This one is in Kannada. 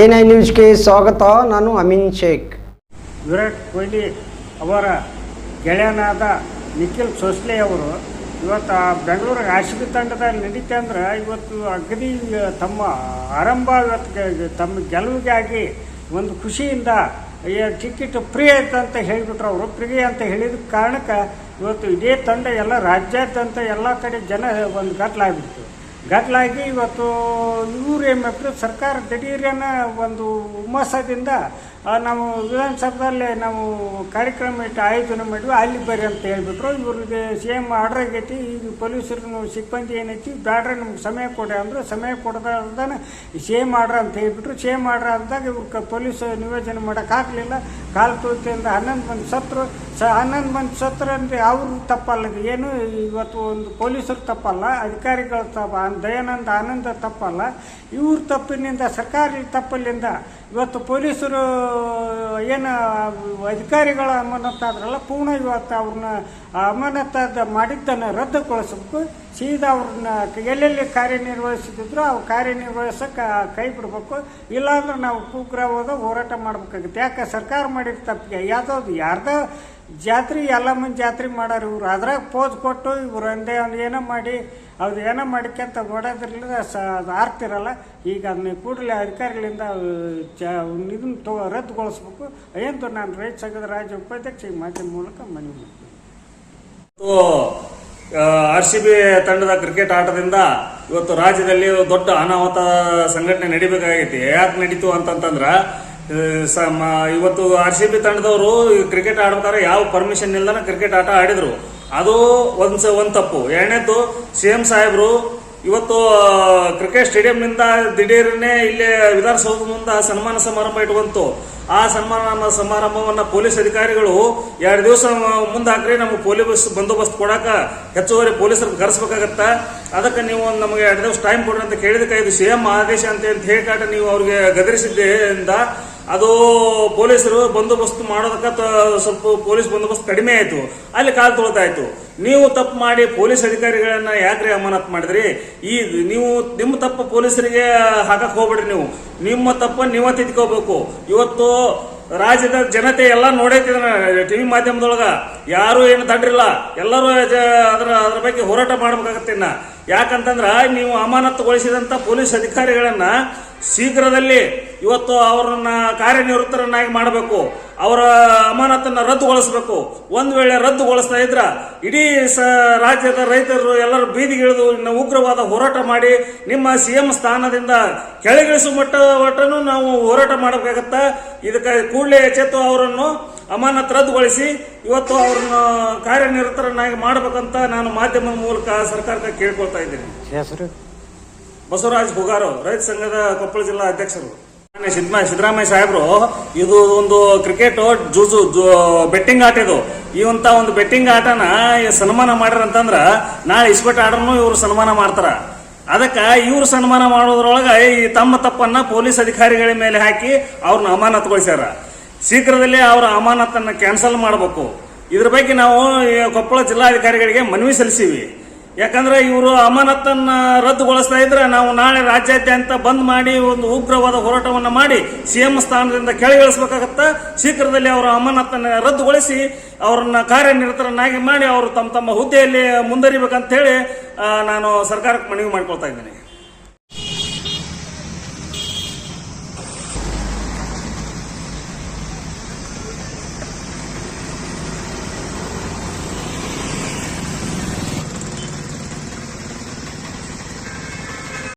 ಎನ್ ಐ ನ್ಯೂಸ್ಗೆ ಸ್ವಾಗತ, ನಾನು ಅಮಿನ್ ಶೇಖ್. ವಿರಾಟ್ ಕೊಹ್ಲಿ ಅವರ ಗೆಳೆಯನಾದ ನಿಖಿಲ್ ಸೋಸ್ಲೆ ಅವರು ಇವತ್ತು ಆ ಬೆಂಗಳೂರಿಗೆ ಆರ್ ಸಿ ಬಿ ತಂಡದಲ್ಲಿ ನಡೀತೆ ಅಂದ್ರೆ ಇವತ್ತು ಅಗದಿ ತಮ್ಮ ಆರಂಭ ಇವತ್ತು ತಮ್ಮ ಗೆಲುವಿಗಾಗಿ ಒಂದು ಖುಷಿಯಿಂದ ಟಿಕೆಟ್ ಫ್ರೀ ಆಯ್ತು ಅಂತ ಹೇಳಿಬಿಟ್ರು ಅವರು. ಫ್ರೀ ಅಂತ ಹೇಳಿದ ಕಾರಣಕ್ಕೆ ಇವತ್ತು ಇದೇ ತಂಡ ಎಲ್ಲ ರಾಜ್ಯಾದ್ಯಂತ ಎಲ್ಲ ಕಡೆ ಜನ ಒಂದು ಗಟ್ಲಾಗ್ಬಿಡ್ತು ಗಟ್ಲಾಗಿ ಇವತ್ತು ಇವ್ರು ಏನು ಮಾಡ್ತಾರೆ ಸರ್ಕಾರ ದಿಢೀರನ ಒಂದು ಹುಮ್ಮಸದಿಂದ ಆ, ನಾವು ವಿಧಾನಸಭೆದಲ್ಲಿ ನಾವು ಕಾರ್ಯಕ್ರಮ ಇಟ್ಟು ಆಯೋಜನೆ ಮಾಡಿದ್ವಿ. ಅಲ್ಲಿ ಬರ್ರಿ ಅಂತ ಹೇಳಿಬಿಟ್ರು. ಇವ್ರಿಗೆ ಸಿ ಎಂ ಆರ್ಡರ್ ಆಗೈತಿ. ಈಗ ಪೊಲೀಸರು ಸಿಬ್ಬಂದಿ ಏನೈತಿ, ಬ್ಯಾಡ್ರೆ ನಮ್ಗೆ ಸಮಯ ಕೊಡಿ ಅಂದ್ರೆ. ಸಮಯ ಕೊಡದಾನ ಸಿ ಎಂ ಆರ್ಡರ್ ಅಂತ ಹೇಳ್ಬಿಟ್ರು. ಸಿ ಎಂ ಆರ್ಡರ್ ಅಂದಾಗ ಇವ್ರಿಗೆ ಪೊಲೀಸ್ ನಿಯೋಜನೆ ಮಾಡೋಕ್ಕಾಗಲಿಲ್ಲ ಕಾಲು ತುಳಿತಿಯಿಂದ ಹನ್ನೊಂದು ಮಂದಿ ಸತ್ರು, ಸ, ಹನ್ನೊಂದು ಮಂದಿ ಸತ್ರು ಅಂದರೆ ಅವ್ರ ತಪ್ಪಲ್ಲ. ಏನು ಇವತ್ತು ಒಂದು ಪೊಲೀಸರು ತಪ್ಪಲ್ಲ, ಅಧಿಕಾರಿಗಳ ತಪ್ಪ ದಯಾನಂದ ಆನಂದ ತಪ್ಪಲ್ಲ. ಇವ್ರ ತಪ್ಪಿನಿಂದ, ಸರ್ಕಾರಿ ತಪ್ಪಲ್ಲಿಂದ ಇವತ್ತು ಪೊಲೀಸರು ಏನು ಅಧಿಕಾರಿಗಳ ಅಮಾನತಾದ್ರಲ್ಲ ಪೂರ್ಣ ಇವತ್ತು ಅವ್ರನ್ನ ಅಮಾನತಾದ ಮಾಡಿದ್ದನ್ನು ರದ್ದುಗೊಳಿಸ್ಬೇಕು. ಸೀದಾ ಅವ್ರನ್ನ ಎಲ್ಲೆಲ್ಲಿ ಕಾರ್ಯನಿರ್ವಹಿಸುತ್ತಿದ್ರು ಅವ್ರು ಕಾರ್ಯನಿರ್ವಹಿಸಕ್ಕೆ ಕೈ ಬಿಡಬೇಕು. ಇಲ್ಲಾಂದ್ರೆ ನಾವು ಕೂಗ್ರವಾದ ಹೋರಾಟ ಮಾಡಬೇಕಾಗುತ್ತೆ. ಯಾಕೆ ಸರ್ಕಾರ ಮಾಡಿದ ತಪ್ಪಿಗೆ? ಯಾವುದೋ ಯಾರ್ದೋ ಜಾತ್ರೆ, ಎಲ್ಲ ಮಂದಿ ಜಾತ್ರೆ ಮಾಡೋರು ಇವ್ರು. ಅದ್ರಾಗ ಪೋಸ್ ಕೊಟ್ಟು ಇವ್ರು ಒಂದೇ ಅವ್ನು ಏನೋ ಮಾಡಿ, ಅವ್ರು ಏನೋ ಮಾಡಿಕ್ಯಂತ ಓಡೋದ್ರಲ್ಲಿ ಸ ಅದು ಆರ್ತಿರಲ್ಲ. ಈಗ ಅದನ್ನ ಕೂಡಲೇ ಅಧಿಕಾರಿಗಳಿಂದ ಚ, ಇದನ್ನ ತೊ, ರದ್ದುಗೊಳಿಸ್ಬೇಕು. ಏನು ನಾನು ರೈತ ಸಂಘದ ರಾಜ್ಯ ಉಪಾಧ್ಯಕ್ಷ ಈ ಮಾಧ್ಯಮ ಮೂಲಕ ಮನವಿ ಮಾಡ್ತೀನಿ. ಆರ್ ಸಿ ಬಿ ತಂಡದ ಕ್ರಿಕೆಟ್ ಆಟದಿಂದ ಇವತ್ತು ರಾಜ್ಯದಲ್ಲಿ ದೊಡ್ಡ ಅನಾಹುತ ಸಂಘಟನೆ ನಡಿಬೇಕಾಗೈತಿ. ಯಾಕೆ ನಡೀತು ಅಂತಂತಂದ್ರ ಇವತ್ತು ಆರ್ ಸಿ ಬಿ ತಂಡದವರು ಕ್ರಿಕೆಟ್ ಆಡ್ಬೇಕಾದ್ರೆ ಯಾವ ಪರ್ಮಿಷನ್ ಇಲ್ಲದ ಕ್ರಿಕೆಟ್ ಆಟ ಆಡಿದ್ರು. ಅದು ಒಂದ್ ಒಂದ್ ತಪ್ಪು. ಎರಡನೇದ್ದು ಸಿ ಎಂ ಸಾಹೇಬ್ರು ಇವತ್ತು ಕ್ರಿಕೆಟ್ ಸ್ಟೇಡಿಯಂನಿಂದ ದಿಢೀರನೆ ಇಲ್ಲಿ ವಿಧಾನಸೌಧ ಮುಂದ ಸನ್ಮಾನ ಸಮಾರಂಭ ಇಟ್ಕೊಂತು. ಆ ಸನ್ಮಾನ ಸಮಾರಂಭವನ್ನ ಪೊಲೀಸ್ ಅಧಿಕಾರಿಗಳು ಎರಡು ದಿವಸ ಮುಂದೆ ಹಾಕ್ರಿ ನಮಗೆ ಪೊಲೀಸ್ ಬಂದೋಬಸ್ತ್ ಕೊಡಾಕ ಹೆಚ್ಚುವರಿ ಪೊಲೀಸರು ಕರೆಸ್ಬೇಕಾಗತ್ತ. ಅದಕ್ಕೆ ನೀವು ನಮಗೆ ಎರಡು ದಿವಸ ಟೈಮ್ ಕೊಡ್ರಿ ಅಂತ ಕೇಳಿದಕ್ಕೆ ಇದು ಸಿ ಎಂ ಆದೇಶ ಅಂತ ಅಂತ ಹೇಳಿಕಾಟ ನೀವು ಅವ್ರಿಗೆ ಗದರಿಸಿದ್ದರಿಂದ ಅದು ಪೊಲೀಸರು ಬಂದೋಬಸ್ತ್ ಮಾಡೋದಕ್ಕೆ ಸ್ವಲ್ಪ ಪೊಲೀಸ್ ಬಂದೋಬಸ್ತ್ ಕಡಿಮೆ ಆಯ್ತು. ಅಲ್ಲಿ ಕಾಲು ಇತ್ತು ನೀವು ತಪ್ಪು ಮಾಡಿ ಪೊಲೀಸ್ ಅಧಿಕಾರಿಗಳನ್ನ ಯಾಕ್ರಿ ಅಮಾನತ್ ಮಾಡಿದ್ರಿ? ಈ ನೀವು, ನಿಮ್ಮ ತಪ್ಪು ಪೊಲೀಸರಿಗೆ ಹಾಕಕ್ ಹೋಗ್ಬೇಡ್ರಿ ನೀವು. ನಿಮ್ಮ ತಪ್ಪ ನೀವ ತಿದ್ಕೋಬೇಕು. ಇವತ್ತು ರಾಜ್ಯದ ಜನತೆ ಎಲ್ಲ ನೋಡೈತಿ ಟಿವಿ ಮಾಧ್ಯಮದೊಳಗ. ಯಾರು ಏನು ತಡ್ರಿಲ್ಲ ಎಲ್ಲರೂ ಅದ್ರ, ಅದರ ಬಗ್ಗೆ ಹೋರಾಟ ಮಾಡ್ಬೇಕಾಗತ್ತೆ ಇನ್ನ. ಯಾಕಂತಂದ್ರ, ನೀವು ಅಮಾನತುಗೊಳಿಸಿದಂತ ಪೊಲೀಸ್ ಅಧಿಕಾರಿಗಳನ್ನ ಶೀಘ್ರದಲ್ಲಿ ಇವತ್ತು ಅವರನ್ನ ಕಾರ್ಯನಿವೃತ್ತರನ್ನಾಗಿ ಮಾಡಬೇಕು, ಅವರ ಅಮಾನತನ್ನ ರದ್ದುಗೊಳಿಸಬೇಕು. ಒಂದು ವೇಳೆ ರದ್ದುಗೊಳಿಸ್ತಾ ಇದ್ರ ಇಡೀ ಸ ರಾಜ್ಯದ ರೈತರು ಎಲ್ಲರೂ ಬೀದಿಗಿಳಿದು ಇನ್ನು ಉಗ್ರವಾದ ಹೋರಾಟ ಮಾಡಿ ನಿಮ್ಮ ಸಿಎಂ ಸ್ಥಾನದಿಂದ ಕೆಳಗಿಳಿಸುವ ಮಟ್ಟ ಮಟ್ಟನೂ ನಾವು ಹೋರಾಟ ಮಾಡಬೇಕಾಗತ್ತ? ಇದಕ್ಕೆ ಕೂಡಲೇ ಎಚ್ಚೆತ್ತು ಅವರನ್ನು ಅಮಾನತ್ ರದ್ದುಗೊಳಿಸಿ, ಇವತ್ತು ಅವ್ರನ್ನ ಕಾರ್ಯನಿರತರನ್ನಾಗಿ ಮಾಡಬೇಕಂತ ನಾನು ಮಾಧ್ಯಮದ ಮೂಲಕ ಸರ್ಕಾರಕ್ಕೆ ಕೇಳ್ಕೊಳ್ತಾ ಇದ್ದೀನಿ. ಬಸವರಾಜ್ ಹುಗಾರು ರೈತ ಸಂಘದ ಕೊಪ್ಪಳ ಜಿಲ್ಲಾ ಅಧ್ಯಕ್ಷರು. ಸಿದ್ದರಾಮಯ್ಯ ಸಾಹೇಬರು, ಇದು ಒಂದು ಕ್ರಿಕೆಟ್ ಜೂಜು ಬೆಟ್ಟಿಂಗ್ ಆಟ ಇದು. ಇವಂತ ಒಂದು ಬೆಟ್ಟಿಂಗ್ ಆಟನ ಈ ಸನ್ಮಾನ ಮಾಡ್ಯಾರಂತಂದ್ರ ನಾಳೆ ಇಸ್ಪೆಟ್ ಆಡ್ರೂ ಇವರು ಸನ್ಮಾನ ಮಾಡ್ತಾರ. ಅದಕ್ಕ ಇವ್ರು ಸನ್ಮಾನ ಮಾಡೋದ್ರೊಳಗ ಈ ತಮ್ಮ ತಪ್ಪನ್ನ ಪೊಲೀಸ್ ಅಧಿಕಾರಿಗಳ ಮೇಲೆ ಹಾಕಿ ಅವ್ರನ್ನ ಅಮಾನತುಗೊಳಿಸ್ಯಾರ. ಶೀಘ್ರದಲ್ಲೇ ಅವರ ಅಮಾನತನ್ನ ಕ್ಯಾನ್ಸಲ್ ಮಾಡಬೇಕು. ಇದ್ರ ಬಗ್ಗೆ ನಾವು ಈ ಕೊಪ್ಪಳ ಜಿಲ್ಲಾಧಿಕಾರಿಗಳಿಗೆ ಮನವಿ ಸಲ್ಲಿಸಿವಿ. ಯಾಕಂದ್ರೆ ಇವರು ಅಮಾನತನ್ನ ರದ್ದುಗೊಳಿಸ್ತಾ ಇದ್ರೆ ನಾವು ನಾಳೆ ರಾಜ್ಯಾದ್ಯಂತ ಬಂದ್ ಮಾಡಿ ಒಂದು ಉಗ್ರವಾದ ಹೋರಾಟವನ್ನು ಮಾಡಿ ಸಿಎಂ ಸ್ಥಾನದಿಂದ ಕೆಳಗಿಳಿಸಬೇಕಾಗತ್ತ. ಶೀಘ್ರದಲ್ಲಿ ಅವರ ಅಮಾನತನ್ನ ರದ್ದುಗೊಳಿಸಿ ಅವರನ್ನ ಕಾರ್ಯನಿರತರನ್ನಾಗಿ ಮಾಡಿ ಅವರು ತಮ್ಮ ತಮ್ಮ ಹುದ್ದೆಯಲ್ಲಿ ಮುಂದರಿಬೇಕಂತ ಹೇಳಿ ನಾನು ಸರ್ಕಾರಕ್ಕೆ ಮನವಿ ಮಾಡ್ಕೊಳ್ತಾ ಇದ್ದೇನೆ.